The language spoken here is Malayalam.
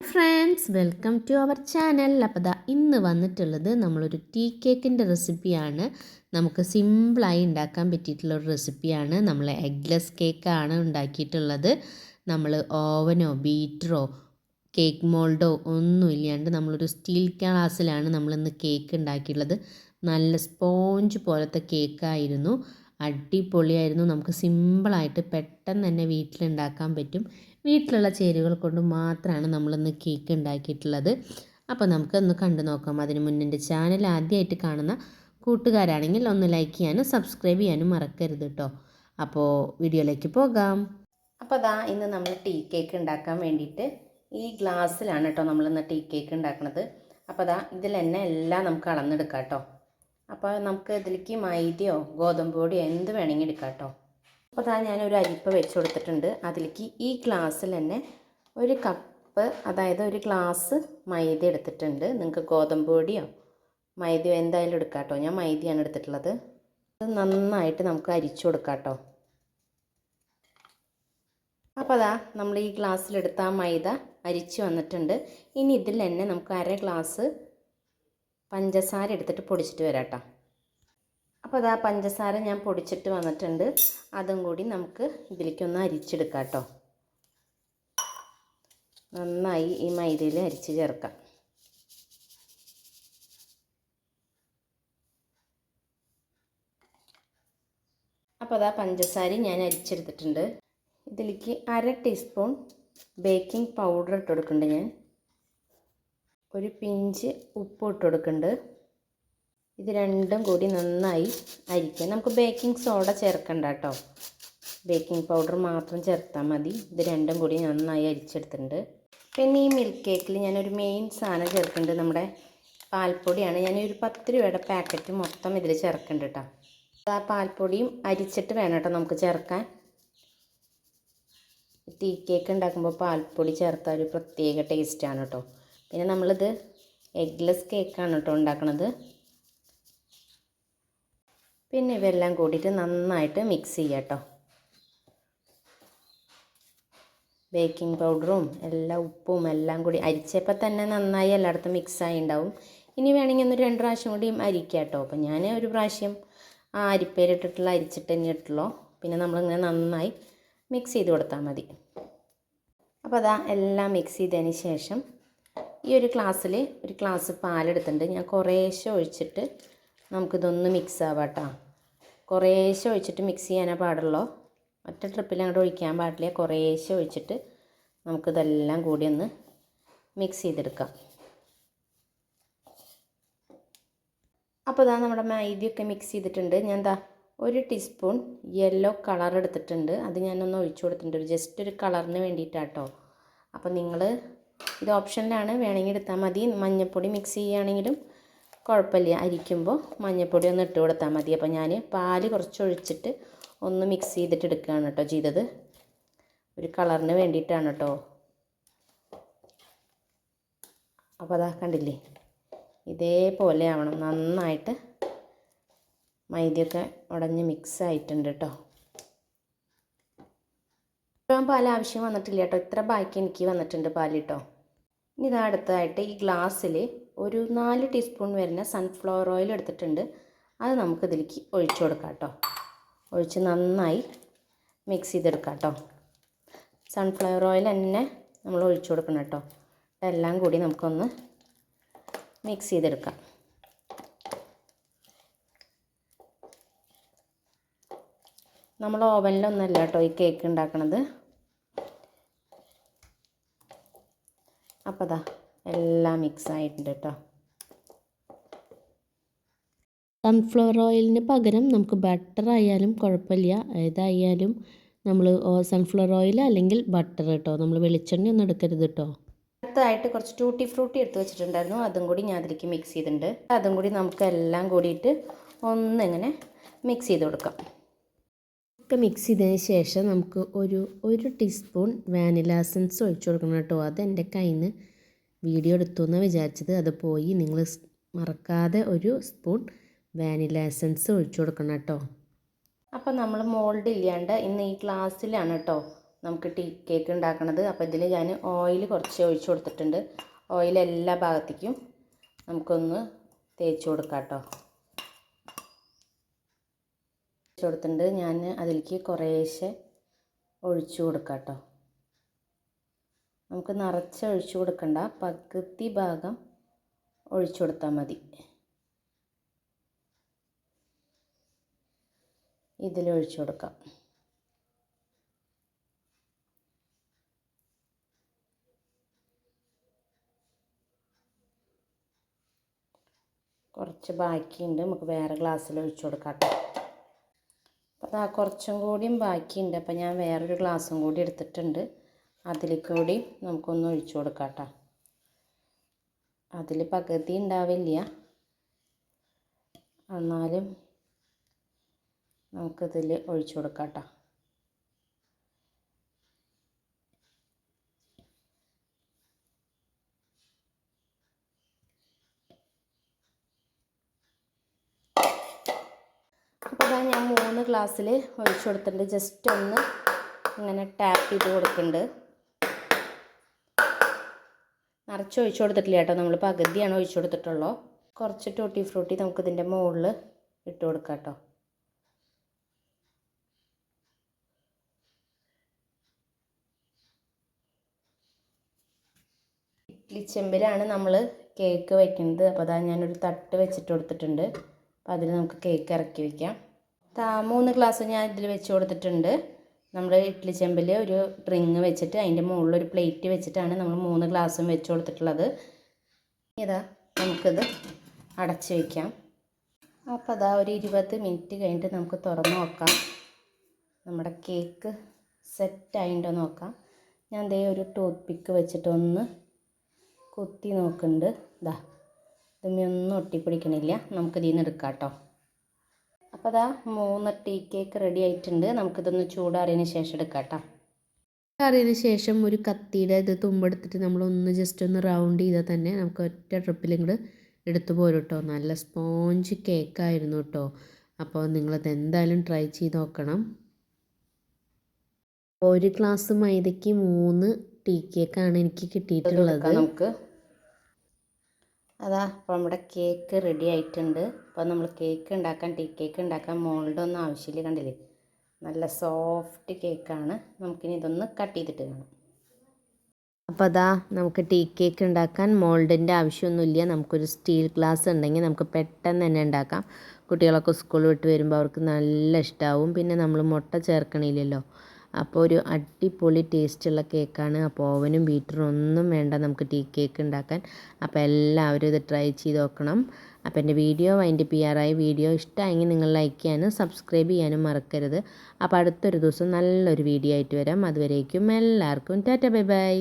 Friends welcome to our channel അപ്പോൾ ദാ ഇന്ന് വന്നിട്ടുള്ളത് നമ്മളൊരു ടീ കേക്കിന്റെ റെസിപ്പിയാണ്. നമുക്ക് സിമ്പിളായി ഉണ്ടാക്കാൻ പറ്റിയിട്ടുള്ള ഒരു റെസിപ്പിയാണ്. നമ്മൾ എഗ്ലെസ് കേക്കാണ് ഉണ്ടാക്കിയിട്ടുള്ളത്. നമ്മൾ ഓവനോ ബീറ്ററോ കേക്ക് മോൾഡോ ഒന്നും ഇല്ലാണ്ട് നമ്മളൊരു സ്റ്റീൽ ഗ്ലാസ്സിലാണ് നമ്മളിന്ന് കേക്ക് ഉണ്ടാക്കിയിട്ടുള്ളത്. നല്ല സ്പോഞ്ച് പോലത്തെ കേക്കായിരുന്നു. അടിപൊളിയായിരുന്നു. നമുക്ക് സിമ്പിളായിട്ട് പെട്ടെന്ന് തന്നെ വീട്ടിലുണ്ടാക്കാൻ പറ്റും. വീട്ടിലുള്ള ചേരുവകൾ കൊണ്ട് മാത്രമാണ് നമ്മളിന്ന് കേക്ക് ഉണ്ടാക്കിയിട്ടുള്ളത്. അപ്പോൾ നമുക്കൊന്ന് കണ്ടു നോക്കാം. അതിന് മുന്നിന്റെ ചാനൽ ആദ്യമായിട്ട് കാണുന്ന കൂട്ടുകാരാണെങ്കിൽ ഒന്ന് ലൈക്ക് ചെയ്യാനും സബ്സ്ക്രൈബ് ചെയ്യാനും മറക്കരുത് കേട്ടോ അപ്പോൾ വീഡിയോയിലേക്ക് പോകാം. അപ്പോൾ അതാ ഇന്ന് നമ്മൾ ടീ കേക്ക് ഉണ്ടാക്കാൻ വേണ്ടിയിട്ട് ഈ ഗ്ലാസ്സിലാണ് കേട്ടോ നമ്മളിന്ന് ടീ കേക്ക് ഉണ്ടാക്കുന്നത് അപ്പോൾ അതാ ഇതിൽ തന്നെ എല്ലാം നമുക്ക് അളന്നെടുക്കാം കേട്ടോ അപ്പോൾ നമുക്ക് ഇതിലേക്ക് മൈദയോ ഗോതമ്പ് പൊടിയോ എന്ത് വേണമെങ്കിൽ എടുക്കാം കേട്ടോ അപ്പോൾ അതാ ഞാനൊരു അരിപ്പ വെച്ച് കൊടുത്തിട്ടുണ്ട് അതിലേക്ക് ഈ ഗ്ലാസ്സിൽ തന്നെ ഒരു കപ്പ് അതായത് ഒരു ഗ്ലാസ് മൈദ എടുത്തിട്ടുണ്ട്. നിങ്ങൾക്ക് ഗോതമ്പ് പൊടിയോ മൈദയോ എന്തായാലും എടുക്കാം കേട്ടോ. ഞാൻ മൈദയാണ് എടുത്തിട്ടുള്ളത്. അത് നന്നായിട്ട് നമുക്ക് അരിച്ചു കൊടുക്കാം കേട്ടോ. അപ്പോൾ അതാ നമ്മൾ ഈ ഗ്ലാസ്സിലെടുത്ത ആ മൈദ അരിച്ച് വന്നിട്ടുണ്ട്. ഇനി ഇതിൽ തന്നെ നമുക്ക് അര ഗ്ലാസ് പഞ്ചസാര എടുത്തിട്ട് പൊടിച്ചിട്ട് വരാം കേട്ടോ. അപ്പോൾ അതാ പഞ്ചസാര ഞാൻ പൊടിച്ചിട്ട് വന്നിട്ടുണ്ട്. അതും കൂടി നമുക്ക് ഇതിലേക്കൊന്ന് അരിച്ചെടുക്കാം കേട്ടോ. നന്നായി ഈ മൈദയിൽ അരിച്ച് ചേർക്കാം. അപ്പോൾ അതാ പഞ്ചസാര ഞാൻ അരിച്ചെടുത്തിട്ടുണ്ട്. ഇതിലേക്ക് അര ടീസ്പൂൺ ബേക്കിംഗ് പൗഡർ ഇട്ട് കൊടുക്കുന്നുണ്ട് ഞാൻ. ഒരു പിഞ്ച് ഉപ്പ് ഇട്ട് കൊടുക്കുന്നുണ്ട്. ഇത് രണ്ടും കൂടി നന്നായി അരിക്കാം. നമുക്ക് ബേക്കിംഗ് സോഡ ചേർക്കണ്ട കേട്ടോ ബേക്കിംഗ് പൗഡർ മാത്രം ചേർത്താൽ മതി. ഇത് രണ്ടും കൂടി നന്നായി അരിച്ചെടുത്തിട്ടുണ്ട്. പിന്നെ ഈ മിൽക്ക് കേക്കിൽ ഞാനൊരു മെയിൻ സാധനം ചേർക്കുന്നുണ്ട് നമ്മുടെ പാൽപ്പൊടിയാണ്. ഞാൻ ഒരു പത്ത് രൂപയുടെ പാക്കറ്റ് മൊത്തം ഇതിൽ ചേർക്കുന്നുണ്ട് കേട്ടോ ആ പാൽപ്പൊടിയും അരിച്ചിട്ട് വേണം കേട്ടോ നമുക്ക് ചേർക്കാൻ. ടീ കേക്ക് ഉണ്ടാക്കുമ്പോൾ പാൽപ്പൊടി ചേർത്താൽ ഒരു പ്രത്യേക ടേസ്റ്റാണ് കേട്ടോ പിന്നെ നമ്മളിത് എഗ്ലെസ് കേക്കാണ് കേട്ടോ ഉണ്ടാക്കുന്നത് പിന്നെ ഇവയെല്ലാം കൂടിയിട്ട് നന്നായിട്ട് മിക്സ് ചെയ്യുക കേട്ടോ ബേക്കിംഗ് പൗഡറും എല്ലാം ഉപ്പും എല്ലാം കൂടി അരിച്ചപ്പോൾ തന്നെ നന്നായി എല്ലായിടത്തും മിക്സായി ഉണ്ടാവും. ഇനി വേണമെങ്കിൽ ഒന്ന് രണ്ട് പ്രാവശ്യം കൂടി അരിക്കുക കേട്ടോ അപ്പം ഞാൻ ഒരു പ്രാവശ്യം ആ അരിപ്പേരിട്ടിട്ടുള്ള അരിച്ചിട്ട് തന്നെ ഇട്ടുള്ളൂ. പിന്നെ നമ്മളിങ്ങനെ നന്നായി മിക്സ് ചെയ്ത് കൊടുത്താൽ മതി. അപ്പോൾ അതാ എല്ലാം മിക്സ് ചെയ്തതിന് ശേഷം ഈ ഒരു ഗ്ലാസ്സിൽ ഒരു ഗ്ലാസ് പാലെടുത്തിട്ടുണ്ട്. ഞാൻ കുറേശ്ശെ ഒഴിച്ചിട്ട് നമുക്കിതൊന്ന് മിക്സ് ആവാം കേട്ടോ കുറേശ്ശെ ഒഴിച്ചിട്ട് മിക്സ് ചെയ്യാനേ പാടുള്ളൂ. ഒറ്റ ട്രിപ്പിൽ അങ്ങോട്ട് ഒഴിക്കാൻ പാടില്ല. കുറേശ്ശെ ഒഴിച്ചിട്ട് നമുക്കിതെല്ലാം കൂടി ഒന്ന് മിക്സ് ചെയ്തെടുക്കാം. അപ്പോൾ ഇതാ നമ്മുടെ മൈദയൊക്കെ മിക്സ് ചെയ്തിട്ടുണ്ട്. ഞാൻ എന്താ ഒരു ടീസ്പൂൺ യെല്ലോ കളർ എടുത്തിട്ടുണ്ട്. അത് ഞാനൊന്ന് ഒഴിച്ചു കൊടുത്തിട്ടുണ്ട്. ഒരു ജസ്റ്റ് ഒരു കളറിന് വേണ്ടിയിട്ടാട്ടോ. അപ്പോൾ നിങ്ങൾ ഇത് ഓപ്ഷനിലാണ് വേണമെങ്കിൽ എടുത്താൽ മതി. മഞ്ഞൾപ്പൊടി മിക്സ് ചെയ്യുകയാണെങ്കിലും കുഴപ്പമില്ല. അരിക്കുമ്പോൾ മഞ്ഞൾപ്പൊടി ഒന്ന് ഇട്ട് കൊടുത്താൽ മതി. അപ്പോൾ ഞാൻ പാൽ കുറച്ച് ഒഴിച്ചിട്ട് ഒന്ന് മിക്സ് ചെയ്തിട്ട് എടുക്കുകയാണ് കേട്ടോ ചെയ്തത്. ഒരു കളറിന് വേണ്ടിയിട്ടാണ് കേട്ടോ. അപ്പോൾ അതാ കണ്ടില്ലേ? ഇതേപോലെ ആവണം. നന്നായിട്ട് മൈദയൊക്കെ ഉടഞ്ഞ് മിക്സ് ആയിട്ടുണ്ട് കേട്ടോ. ഇപ്പം പാൽ ആവശ്യം വന്നിട്ടില്ല കേട്ടോ. ഇത്ര ബാക്കി എനിക്ക് വന്നിട്ടുണ്ട് പാൽ കേട്ടോ. ഇനി ഇതാ അടുത്തതായിട്ട് ഈ ഗ്ലാസ്സിൽ ഒരു നാല് ടീസ്പൂൺ വരുന്ന സൺഫ്ലവർ ഓയിൽ എടുത്തിട്ടുണ്ട്. അത് നമുക്ക് ഇതിലേക്ക് ഒഴിച്ചു കൊടുക്കാം കേട്ടോ. ഒഴിച്ച് നന്നായി മിക്സ് ചെയ്തെടുക്കാം കേട്ടോ. സൺഫ്ലവർ ഓയിൽ തന്നെ നമ്മൾ ഒഴിച്ചു കൊടുക്കണം കേട്ടോ. എല്ലാം കൂടി നമുക്കൊന്ന് മിക്സ് ചെയ്തെടുക്കാം. നമ്മൾ ഓവനിലൊന്നല്ല കേട്ടോ ഈ കേക്ക് ഉണ്ടാക്കണത്. അപ്പോൾ അതാ എല്ലാം മിക്സ് ആയിട്ടുണ്ട് കേട്ടോ സൺഫ്ലവർ ഓയിലിന് പകരം നമുക്ക് ബട്ടർ ആയാലും കുഴപ്പമില്ല. ഏതായാലും നമ്മൾ സൺഫ്ലവർ ഓയിൽ അല്ലെങ്കിൽ ബട്ടർ കേട്ടോ നമ്മൾ വെളിച്ചെണ്ണ ഒന്നും എടുക്കരുത് കേട്ടോ അടുത്തതായിട്ട് കുറച്ച് ടൂട്ടി ഫ്രൂട്ടി എടുത്ത് വെച്ചിട്ടുണ്ടായിരുന്നു. അതും കൂടി ഞാൻ അതിലേക്ക് മിക്സ് ചെയ്തിട്ടുണ്ട്. അതും കൂടി നമുക്ക് എല്ലാം കൂടിയിട്ട് ഒന്നിങ്ങനെ മിക്സ് ചെയ്ത് കൊടുക്കാം. ഒക്കെ മിക്സ് ചെയ്തതിന് ശേഷം നമുക്ക് ഒരു ഒരു ടീസ്പൂൺ വാനില എസൻസ് ഒഴിച്ചു കൊടുക്കണം കേട്ടോ അത് എന്റെ കയ്യിൽ നിന്ന് വീഡിയോ എടുത്തു എന്ന് വിചാരിച്ചത്. അത് പോയി നിങ്ങൾ മറക്കാതെ ഒരു സ്പൂൺ വാനില എസൻസ് ഒഴിച്ചു കൊടുക്കണം കേട്ടോ. അപ്പോൾ നമ്മൾ മോൾഡ് ഇല്ലാണ്ട് ഇന്ന് ഈ ഗ്ലാസ്സിലാണ് കേട്ടോ നമുക്ക് ടീ കേക്ക് ഉണ്ടാക്കണത്. അപ്പോൾ ഇതിൽ ഞാൻ ഓയിൽ കുറച്ച് ഒഴിച്ചു കൊടുത്തിട്ടുണ്ട്. ഓയിൽ എല്ലാ ഭാഗത്തേക്കും നമുക്കൊന്ന് തേച്ച് കൊടുക്കാം കേട്ടോ. ഒഴിച്ച് കൊടുത്തിട്ടുണ്ട്. ഞാൻ അതിലേക്ക് കുറേശ്ശെ ഒഴിച്ചു കൊടുക്കാം കേട്ടോ. നമുക്ക് നിറച്ച് ഒഴിച്ചു കൊടുക്കണ്ട. പകുതി ഭാഗം ഒഴിച്ചു കൊടുത്താൽ മതി. ഇതിൽ ഒഴിച്ചു കൊടുക്കാം. കുറച്ച് ബാക്കിയുണ്ട്. നമുക്ക് വേറെ ഗ്ലാസ്സിൽ ഒഴിച്ചു കൊടുക്കാം അപ്പോൾ ആ കുറച്ചും കൂടിയും ബാക്കിയുണ്ട്. അപ്പോൾ ഞാൻ വേറൊരു ഗ്ലാസ്സും കൂടി എടുത്തിട്ടുണ്ട്. അതിൽ കൂടി നമുക്കൊന്ന് ഒഴിച്ചു കൊടുക്കാം കേട്ടോ അതിൽ പകുതി ഉണ്ടാവില്ല. എന്നാലും നമുക്കിതിൽ ഒഴിച്ചു കൊടുക്കാം കേട്ടോ അപ്പോൾ ഇതാ ഞാൻ മൂന്ന് ഗ്ലാസ്സിൽ ഒഴിച്ചു കൊടുത്തിട്ടുണ്ട്. ജസ്റ്റ് ഒന്ന് ഇങ്ങനെ ടാപ്പ് ചെയ്ത് കൊടുക്കുന്നുണ്ട്. നിറച്ച് ഒഴിച്ചു കൊടുത്തിട്ടില്ല കേട്ടോ. നമ്മൾ പകുതിയാണ് ഒഴിച്ചു കൊടുത്തിട്ടുള്ളൂ. കുറച്ച് ടൂട്ടി ഫ്രൂട്ടി നമുക്കിതിന്റെ മുകളിൽ ഇട്ട് കൊടുക്കാം കേട്ടോ. ഇഡ്ഡലി ചെമ്പിലാണ് നമ്മൾ കേക്ക് വയ്ക്കുന്നത് അപ്പോൾ അതാ ഞാനൊരു തട്ട് വെച്ചിട്ട് കൊടുത്തിട്ടുണ്ട്. അപ്പോൾ അതിൽ നമുക്ക് കേക്ക് ഇറക്കി വയ്ക്കാം മൂന്ന് ഗ്ലാസ് ഞാൻ ഇതിൽ വെച്ച് കൊടുത്തിട്ടുണ്ട്. നമ്മൾ ഇഡ്ഡലി ചെമ്പിൽ ഒരു റിങ് വെച്ചിട്ട് അതിന്റെ മുകളിലൊരു പ്ലേറ്റ് വെച്ചിട്ടാണ് നമ്മൾ മൂന്ന് ഗ്ലാസ്സും വെച്ച് കൊടുത്തിട്ടുള്ളത്. ഇതാ നമുക്കിത് അടച്ച് വയ്ക്കാം അപ്പോൾ അതാ ഒരു ഇരുപത് മിനിറ്റ് കഴിഞ്ഞിട്ട് നമുക്ക് തുറന്ന് നോക്കാം. നമ്മുടെ കേക്ക് സെറ്റ് ആയിട്ടോ നോക്കാം. ഞാൻ ദേ ഒരു ടൂത്ത് പിക്ക് വെച്ചിട്ടൊന്ന് കുത്തി നോക്കുന്നുണ്ട് ഇതാ ഇതൊന്നും ഒന്നും ഒട്ടിപ്പിടിക്കണില്ല. നമുക്കിതിൽ നിന്ന് എടുക്കാം കേട്ടോ അപ്പോൾ അതാ മൂന്ന് ടീ കേക്ക് റെഡി ആയിട്ടുണ്ട്. നമുക്കിതൊന്ന് ചൂടാറിയതിന് ശേഷം എടുക്കാം കേട്ടോ ചൂടാറിയതിന് ശേഷം ഒരു കത്തിയുടെ ഇത് തുമ്പെടുത്തിട്ട് നമ്മളൊന്ന് ജസ്റ്റ് ഒന്ന് റൗണ്ട് ചെയ്താൽ തന്നെ നമുക്ക് ഒറ്റ ട്രിപ്പിൽ ഇങ്ങോട്ട് എടുത്തു പോരും കേട്ടോ നല്ല സ്പോഞ്ച് കേക്കായിരുന്നു കേട്ടോ അപ്പോൾ നിങ്ങളത് എന്തായാലും ട്രൈ ചെയ്ത് നോക്കണം. ഒരു ഗ്ലാസ് മൈദയ്ക്ക് മൂന്ന് ടീ കേക്കാണ് എനിക്ക് കിട്ടിയിട്ടുള്ളത്. നമുക്ക്. അതാ അപ്പോൾ നമ്മുടെ കേക്ക് റെഡി ആയിട്ടുണ്ട്. അപ്പോൾ നമ്മൾ കേക്ക് ഉണ്ടാക്കാൻ ടീ കേക്ക് ഉണ്ടാക്കാൻ മോൾഡ് ഒന്നും ആവശ്യമില്ല കണ്ടില്ലേ? നല്ല സോഫ്റ്റ് കേക്കാണ് നമുക്കിനി ഇതൊന്ന് കട്ട് ചെയ്തിട്ട് കാണാം. അപ്പോൾ അതാ നമുക്ക് ടീ കേക്ക് ഉണ്ടാക്കാൻ മോൾഡിന്റെ ആവശ്യമൊന്നുമില്ല. നമുക്കൊരു സ്റ്റീൽ ഗ്ലാസ് ഉണ്ടെങ്കിൽ നമുക്ക് പെട്ടെന്ന് തന്നെ ഉണ്ടാക്കാം. കുട്ടികളൊക്കെ സ്കൂൾ വിട്ട് വരുമ്പോൾ അവർക്ക് നല്ല ഇഷ്ടമാവും പിന്നെ നമ്മൾ മുട്ട ചേർക്കണില്ലല്ലോ. അപ്പോൾ ഒരു അടിപൊളി ടേസ്റ്റുള്ള കേക്കാണ്. അപ്പോൾ ഓവനും ബീറ്ററും ഒന്നും വേണ്ട നമുക്ക് ടീ കേക്ക് ഉണ്ടാക്കാൻ. അപ്പോൾ എല്ലാവരും ഇത് ട്രൈ ചെയ്ത് നോക്കണം. അപ്പോൾ എന്റെ വീഡിയോ വൈൻഡ് ആറായി വീഡിയോ ഇഷ്ടമായെങ്കിൽ നിങ്ങൾ ലൈക്ക് ചെയ്യാനും സബ്സ്ക്രൈബ് ചെയ്യാനും മറക്കരുത്. അപ്പോൾ അടുത്തൊരു ദിവസം നല്ലൊരു വീഡിയോ ആയിട്ട് വരാം. അതുവരേക്കും എല്ലാവർക്കും ടാറ്റ ബൈ ബൈ.